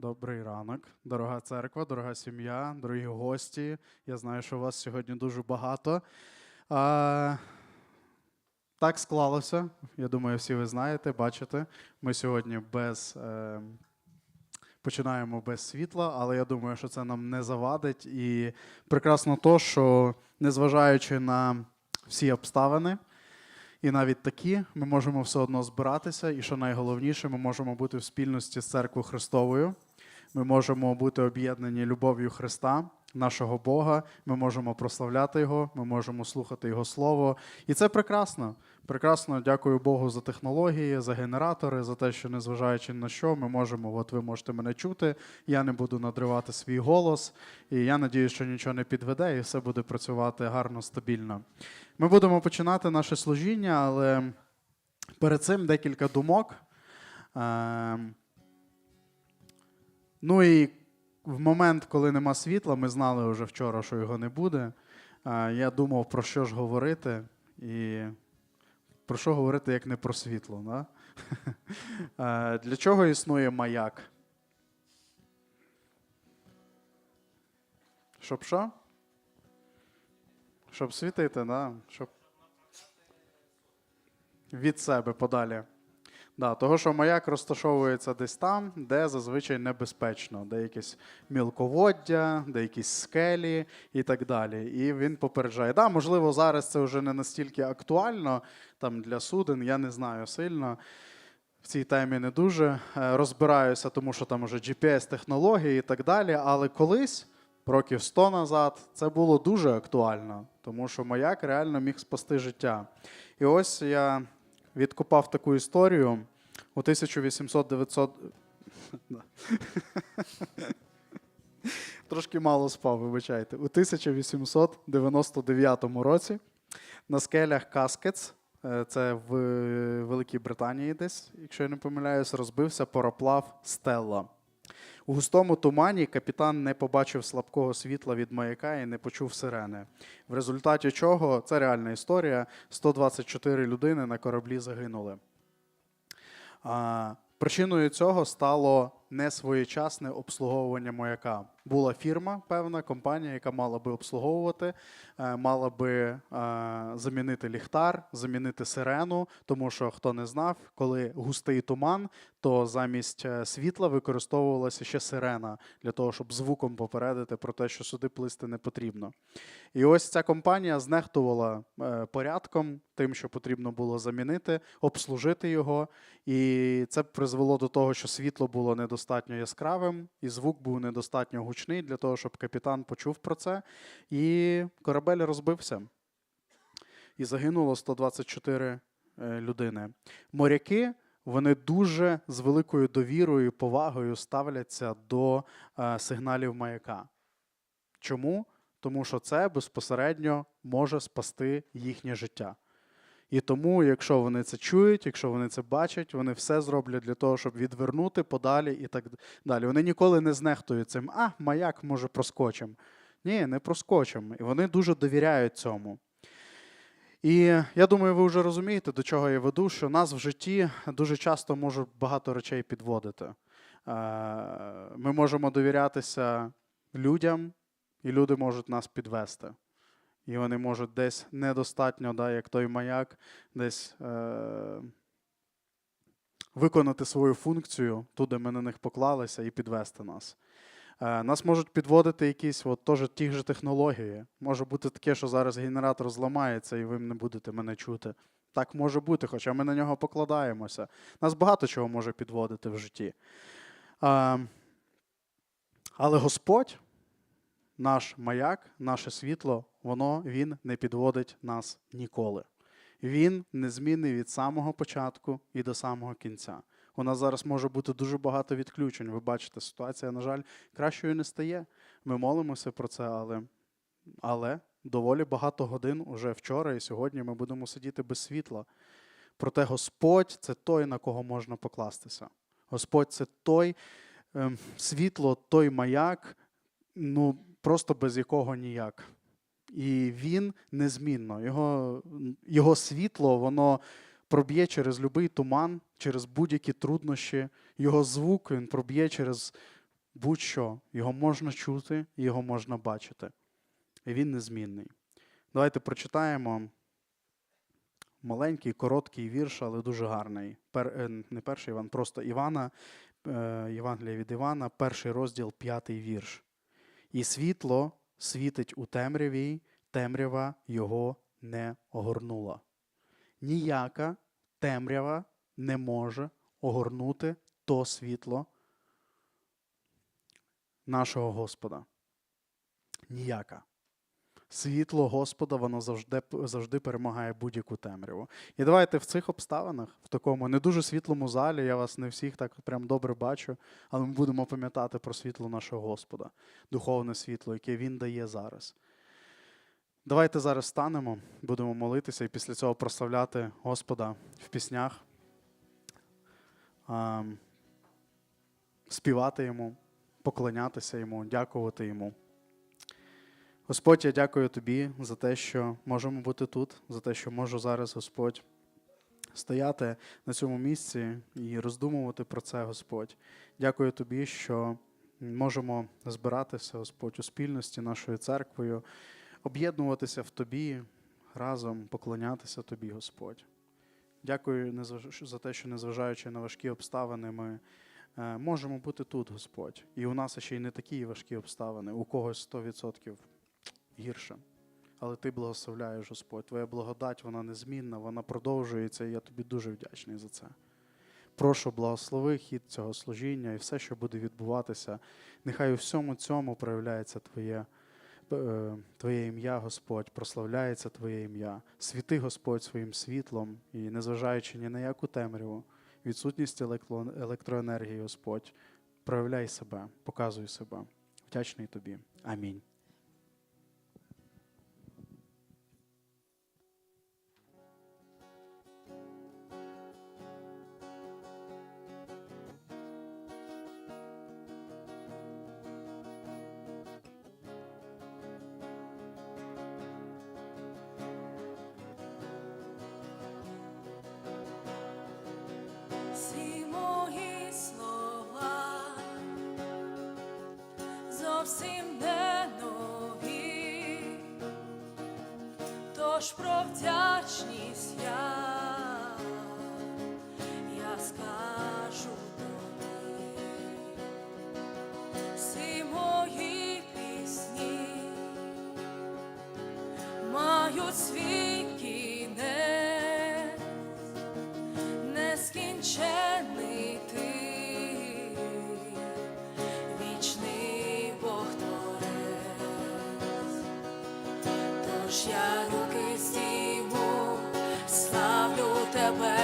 Добрий ранок, дорога церква, дорога сім'я, дорогі гості. Я знаю, що вас сьогодні дуже багато. А, Так склалося. Я думаю, всі ви знаєте, бачите. Ми сьогодні без е, починаємо без світла, але я думаю, що це нам не завадить. І прекрасно то, що незважаючи на всі обставини. І навіть такі ми можемо все одно збиратися, і що найголовніше, ми можемо бути в спільності з церквою Христовою ми можемо бути об'єднані любов'ю Христа, нашого Бога. Ми можемо прославляти Його, ми можемо слухати Його Слово. І це прекрасно. Прекрасно, дякую Богу за технології, за генератори, за те, що незважаючи на що, ми можемо. От ви можете мене чути. Я не буду надривати свій голос, і я надію, що нічого не підведе, і все буде працювати гарно, стабільно. Ми будемо починати наше служіння, але перед цим декілька думок. Ем, Ну і в момент, коли нема світла, ми знали вже вчора, що його не буде. Я думав, про що ж говорити, і про що говорити, як не про світло. Да? Для чого існує маяк? Щоб що? Щоб світити, да? щоб від себе подалі. Да, того, що маяк розташовується десь там, де зазвичай небезпечно, де якесь мілководдя, де якісь скелі і так далі. І він попереджає. Да, можливо, зараз це вже не настільки актуально там для суден, я не знаю сильно. В цій темі не дуже е, розбираюся, тому що там вже GPS-технології і так далі. Але колись, років 100 назад, це було дуже актуально, тому що маяк реально міг спасти життя. І ось я відкопав таку історію у 1800 900 Да. Трошки мало спав, вибачайте. У 1899 році на скелях Каскетс, е, це в Великій Британії десь, якщо я не помиляюсь, розбився пароплав Стелла. У густому тумані капітан не побачив слабкого світла від маяка і не почув сирени. В результаті чого це реальна історія: 124 людини на кораблі загинули. Причиною цього стало несвоєчасне обслуговування маяка. Була фірма, певна компанія, яка мала би обслуговувати, е, мала би е, замінити ліхтар, замінити сирену, тому що хто не знав, коли густий туман, то замість е, світла використовувалася ще сирена для того, щоб звуком попередити про те, що сюди плисти не потрібно. І ось ця компанія знехтувала порядком, тим, що потрібно було замінити, обслужити його. І це призвело до того, що світло було недостатньо яскравим, і звук був недостатньо гучний для того, щоб капітан почув про це. І корабель розбився. І загинуло 124 е, людини. Моряки. Вони дуже з великою довірою і повагою ставляться до е, сигналів маяка. Чому? Тому що це безпосередньо може спасти їхнє життя. І тому, якщо вони це чують, якщо вони це бачать, вони все зроблять для того, щоб відвернути подалі і так далі. Вони ніколи не знехтують цим, а маяк може проскочим. Ні, не проскочим. І вони дуже довіряють цьому. І я думаю, ви вже розумієте, до чого я веду, що нас в житті дуже часто можуть багато речей підводити. Е, Ми можемо довірятися людям, і люди можуть нас підвести. І вони можуть десь недостатньо, да, як той маяк, десь е- виконати свою функцію, туди ми на них поклалися, і підвести нас. Е, Нас можуть підводити якісь от, теж ті ж технології. Може бути таке, що зараз генератор зламається, і ви не будете мене чути. Так може бути, хоча ми на нього покладаємося. Нас багато чого може підводити в житті. Е, Але Господь, наш маяк, наше світло, воно він не підводить нас ніколи. Він незмінний від самого початку і до самого кінця. У нас зараз може бути дуже багато відключень. Ви бачите, ситуація, на жаль, кращою не стає. Ми молимося про це, але, але доволі багато годин уже вчора і сьогодні ми будемо сидіти без світла. Проте Господь це той, на кого можна покластися. Господь це той ем, світло, той маяк, ну просто без якого ніяк. І він незмінно. Його, його світло, воно проб'є через будь-який туман, через будь-які труднощі. Його звук він проб'є через будь-що. Його можна чути, його можна бачити. І він незмінний. Давайте прочитаємо маленький, короткий вірш, але дуже гарний. Пер, е, не перший Іван, просто Івана, е, Євангелія від Івана, перший розділ, п'ятий вірш. І світло світить у темряві, темрява його не огорнула. Ніяка темрява не може огорнути то світло нашого Господа. Ніяка. Світло Господа, воно завжди, завжди перемагає будь-яку темряву. І давайте в цих обставинах, в такому не дуже світлому залі, я вас не всіх так прям добре бачу, але ми будемо пам'ятати про світло нашого Господа, духовне світло, яке Він дає зараз. Давайте зараз станемо, будемо молитися і після цього прославляти Господа в піснях, співати Йому, поклонятися Йому, дякувати Йому. Господь, я дякую Тобі за те, що можемо бути тут, за те, що можу зараз, Господь, стояти на цьому місці і роздумувати про це, Господь. Дякую тобі, що можемо збиратися, Господь, у спільності нашою церквою, об'єднуватися в тобі, разом поклонятися тобі, Господь. Дякую за те, що незважаючи на важкі обставини, ми е, можемо бути тут, Господь. І у нас ще й не такі важкі обставини, у когось 100% гірше. Але ти благословляєш, Господь. Твоя благодать, вона незмінна, вона продовжується, і я тобі дуже вдячний за це. Прошу, благослови хід цього служіння і все, що буде відбуватися. Нехай у всьому цьому проявляється Твоє, е, Твоє ім'я, Господь, прославляється Твоє ім'я. Світи, Господь, своїм світлом і, незважаючи ні на яку темряву, відсутність електро- електроенергії, Господь, проявляй себе, показуй себе. Вдячний тобі. Амінь. Зовсім не нові, тож про вдячність я, скажу тобі. Мої пісні мають свій Я руки здійму, славлю тебе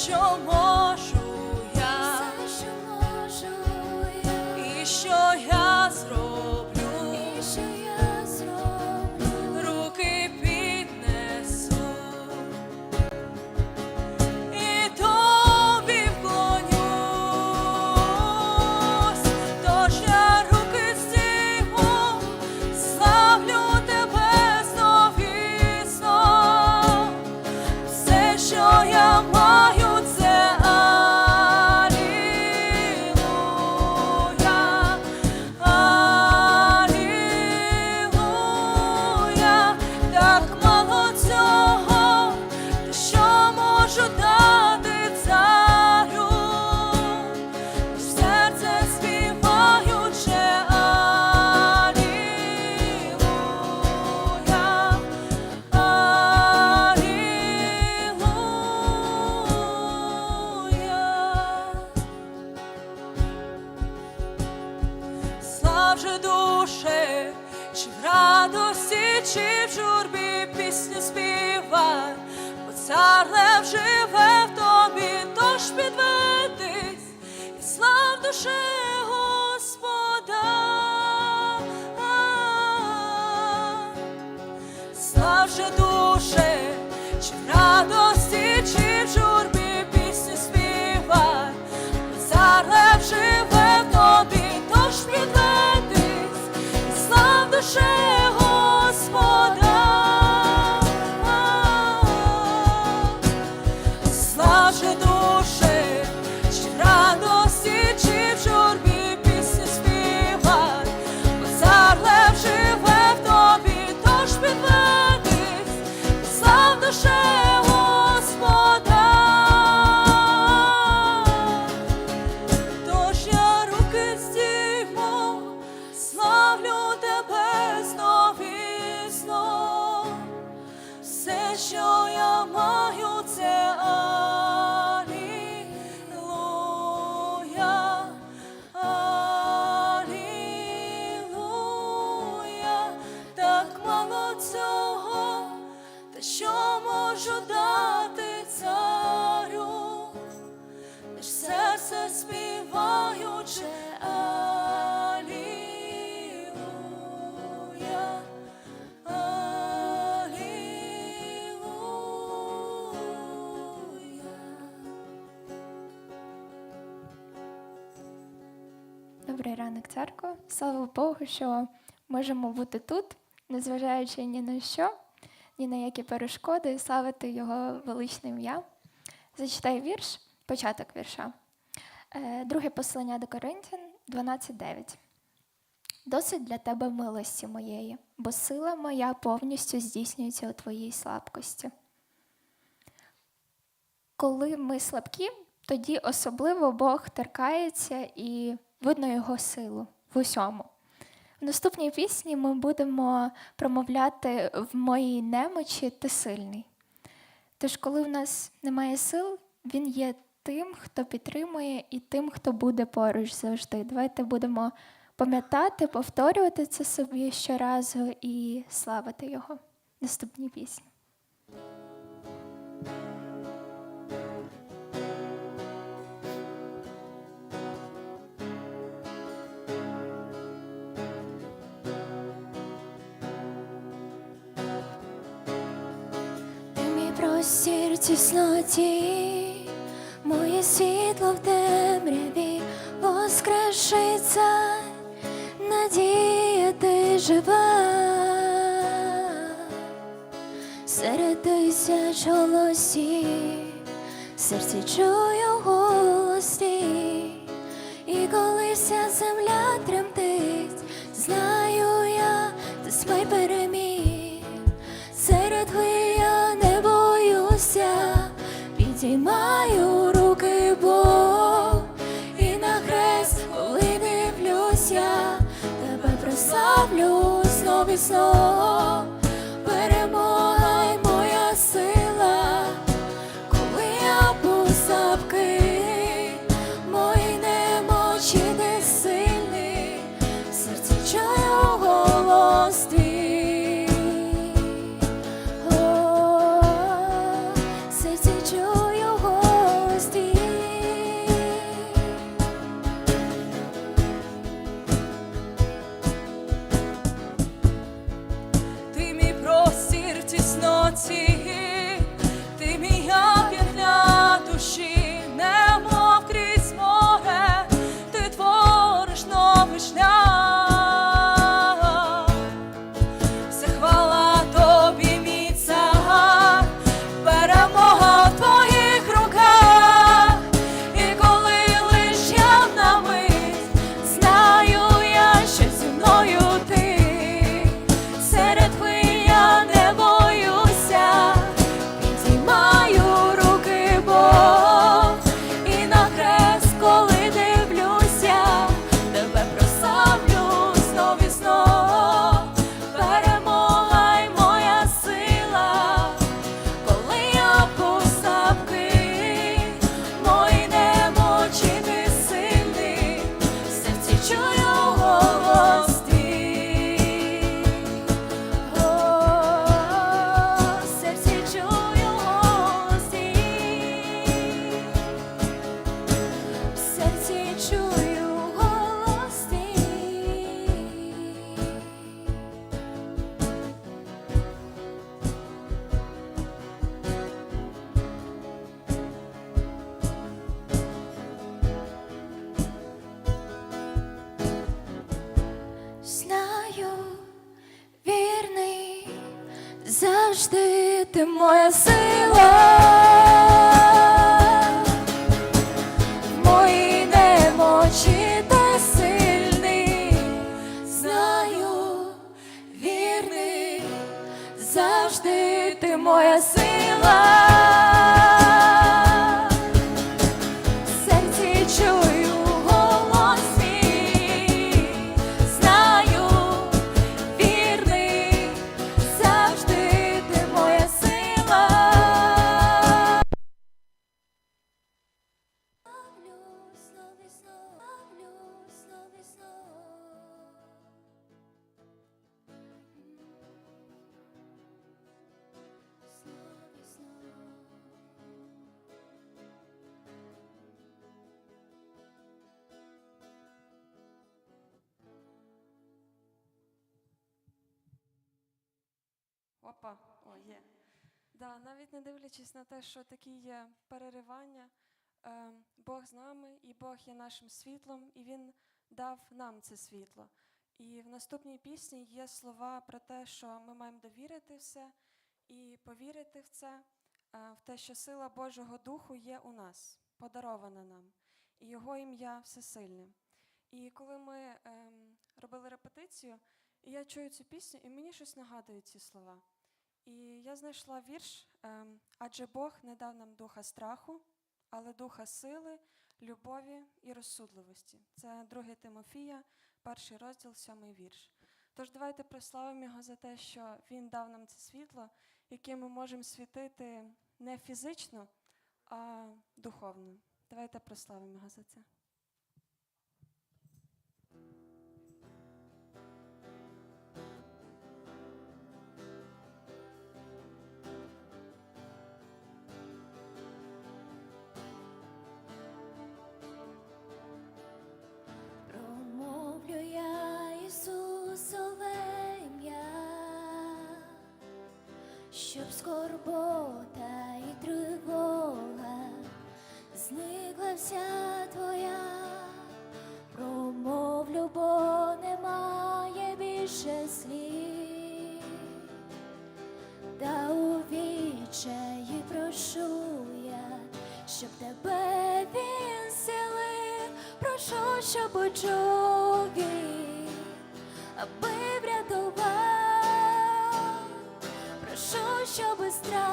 Все, чи в радості, чи в журбі пісню співай, бо цар лев живе в тобі, тож підведись і слав душе слав Добрий ранок, церква. Слава Богу, що можемо бути тут, незважаючи ні на що, ні на які перешкоди, і славити Його величне ім'я. Зачитай вірш, початок вірша. Е, Друге послання до Коринтян 12.9. Досить для тебе милості моєї, бо сила моя повністю здійснюється у твоїй слабкості. Коли ми слабкі, тоді особливо Бог торкається і видно його силу в усьому. В наступній пісні ми будемо промовляти в моїй немочі ти сильний. Тож, коли в нас немає сил, він є тим, хто підтримує, і тим, хто буде поруч завжди. Давайте будемо пам'ятати, повторювати це собі щоразу і славити його. Наступні пісні. Простір тісноті, моє світло в темряві воскрешиться, надія ти жива. Серед тисяч голосів, серці чую голос твій. І коли вся земля тремтить, знаю я, ти смерть переміг. promise, oh. Завжди ти моя сила. Опа, о, є. Да, навіть не дивлячись на те, що такі є переривання, е, Бог з нами, і Бог є нашим світлом, і Він дав нам це світло. І в наступній пісні є слова про те, що ми маємо довірити все і повірити в це, е, в те, що сила Божого Духу є у нас, подарована нам, і Його ім'я всесильне. І коли ми ем, робили репетицію, я чую цю пісню, і мені щось нагадують ці слова. І я знайшла вірш, ем, адже Бог не дав нам духа страху, але духа сили, любові і розсудливості. Це 2 Тимофія, перший розділ, сьомий вірш. Тож давайте прославимо його за те, що він дав нам це світло, яким ми можемо світити не фізично, а духовно. Давайте прославимо його за це. Щоб скорбота і тривога зникла вся твоя, промовлю, бо немає більше слів, та у відчаї прошу я, щоб тебе він силив, прошу, щоб почув він, аби щоб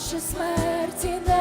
краще смерті не.